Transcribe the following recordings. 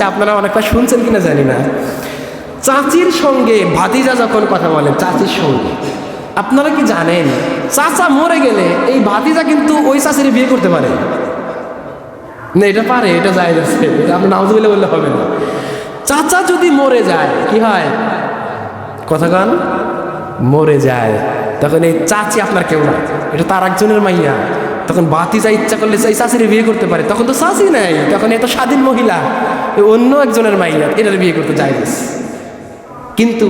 আচ্ছা আপনারা অনেকটা শুনছেন কিনা জানি না। চাচির সঙ্গে ভাতিজা যখন কথা বলেন চাচির সঙ্গে, আপনারা কি জানেন, চাচা মরে গেলে এই ভাতিজা কিন্তু ওই চাচির বিয়ে করতে পারে? না, এটা পারে, এটা যায় যাচ্ছে আপনি নামাজ বলে বললে হবে না। চাচা যদি মরে যায়, কি হয়? কথা গান মরে যায়। তখন এই চাচি আপনার কেউ না। এটা তার একজনের মাইয়া। তখন বাতি যা ইচ্ছা করলে এই চাচির বিয়ে করতে পারে, তখন তো চাচি নাই, তখন এত স্বাধীন মহিলা অন্য একজনের মাইয়া, এটার বিয়ে করতে যায় কিন্তু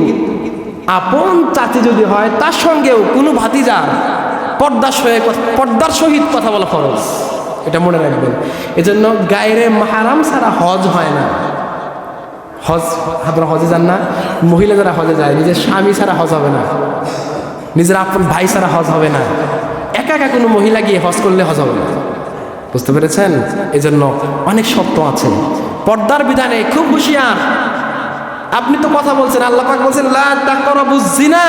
আপন চাচি যদি হয়, তার সঙ্গেও কোনো ভাতিজার পর্দার সহিত পর্দার সহিত কথা বলা খরচ এটা মনে রাখবেন। এজন্য গায়ের মাহারাম ছাড়া হজ হয় না। হজ, আপনারা হজে যান না, মহিলা যারা হজে যায়, নিজের স্বামী ছাড়া হজ হবে না, নিজের আপন ভাই ছাড়া হজ হবে না। একা একা কোনো মহিলা গিয়ে হজ করলে হজ হবে বুঝতে পেরেছেন? এজন্য অনেক শর্ত আছে। পর্দার বিধানে খুব হুঁশিয়ার। আপনি তো কথা বলছেন, আল্লাহ পাক বলছেন, লা তাকরাবু জিনা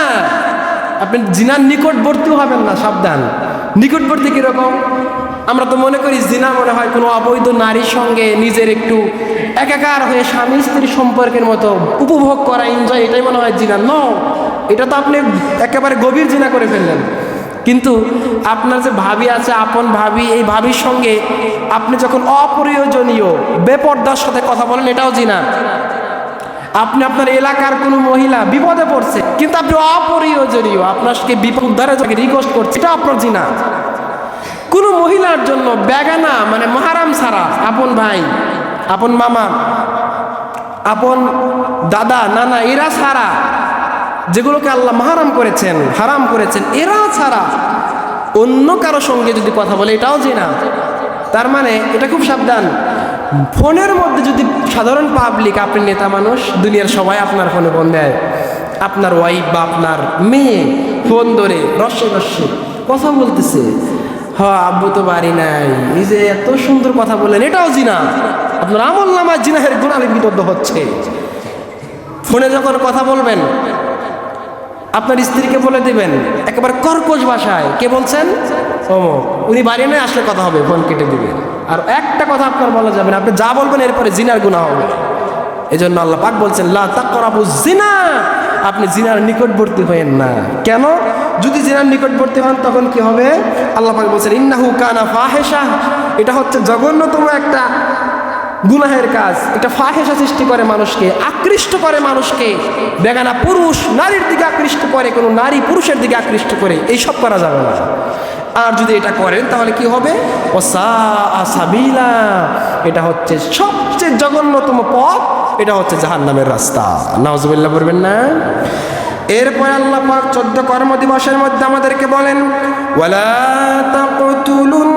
আপনি জিনার নিকটবর্তী হবেন না, সাবধান। নিকটবর্তী কীরকম? আমরা তো মনে করি জিনা মনে হয় কোনো অবৈধ নারীর সঙ্গে নিজের একটু একাকার হয়ে স্বামী স্ত্রী সম্পর্কের মতো উপভোগ করা এনজয় এটাই মনে হয় জিনা ন এটা তো আপনি একেবারে গভীর জিনা করে ফেললেন। কিন্তু আপনার যে ভাবি আছে, আপন ভাবি, এই ভাবির সঙ্গে আপনি যখন অপ্রয়োজনীয়, বেপর্দার সাথে কথা বলেন, এটাও জিনা। আপনি আপনার এলাকার কোনো মহিলা বিপদে পড়ছে, কিন্তু আপনি অপরিয়োজনীয় আপনাকে বিপদ উদ্ধারে যাকে রিকোয়েস্ট করছে এটা আপনার জিনা। কোনো মহিলার জন্য বেগানা মানে মহারাম ছাড়া, আপন ভাই, আপন মামা, আপন দাদা, নানা, এরা ছাড়া যেগুলোকে আল্লাহ মাহারাম করেছেন, হারাম করেছেন, এরা ছাড়া অন্য কারও সঙ্গে যদি কথা বলে, এটাও জিনা তার মানে এটা খুব সাবধান। ফোনের মধ্যে যদি সাধারণ পাবলিক আপনি নেতা মানুষ, দুনিয়ার সবাই আপনার ফোনে ফোন দেয়। আপনার ওয়াইফ বা আপনার মেয়ে ফোন ধরে, রসে রসে কথা বলতেছে। হ, আব্বু তো বাড়ি নাই। এই যে এত সুন্দর কথা বললেন, এটাও জিনা। আপনার আমল নামা জিনাহের গুণালিপিবদ্ধ হচ্ছে। ফোনে যখন কথা বলবেন আপনার স্ত্রীকে বলে দিবেন, একেবারে কর্কশ ভাষায়, কে বলছেন? ও উনি বাড়ি নয় আসলে কথা হবে, ফোন কেটে দিবেন আর একটা কথা আপনার বলা যাবে না, আপনি যা বলবেন এরপরে জিনার গুণা হবে। এই জন্য আল্লাহ পাক বলছেন জিনা আপনি জিনার নিকটবর্তী হয়েন না। কেন? যদি জিনার নিকটবর্তী হন, তখন কি হবে? আল্লাহ পাক বলছেন, ইন্নাহু কানা ফাহেশা এটা হচ্ছে জঘন্যতম একটা গুনাহের কাজ এটা ফাহেসা সৃষ্টি করে মানুষকে, আকৃষ্ট করে মানুষকে। বেগানা পুরুষ, নারীর দিকে আকৃষ্ট করে, কোনো নারী পুরুষের দিকে আকৃষ্ট করে, এইসব করা যাবে না। আর যদি এটা করেন, তাহলে কি হবে? ও সাবিলা। এটা হচ্ছে সবচেয়ে জঘন্যতম পথ, এটা হচ্ছে জাহান নামের রাস্তা। নাওজবিল্লা বলবেন না? এরপরে আল্লাহ পাক চোদ্দ কর্ম দিবসের মধ্যে আমাদেরকে বলেন, ওয়ালা তাকতুলুন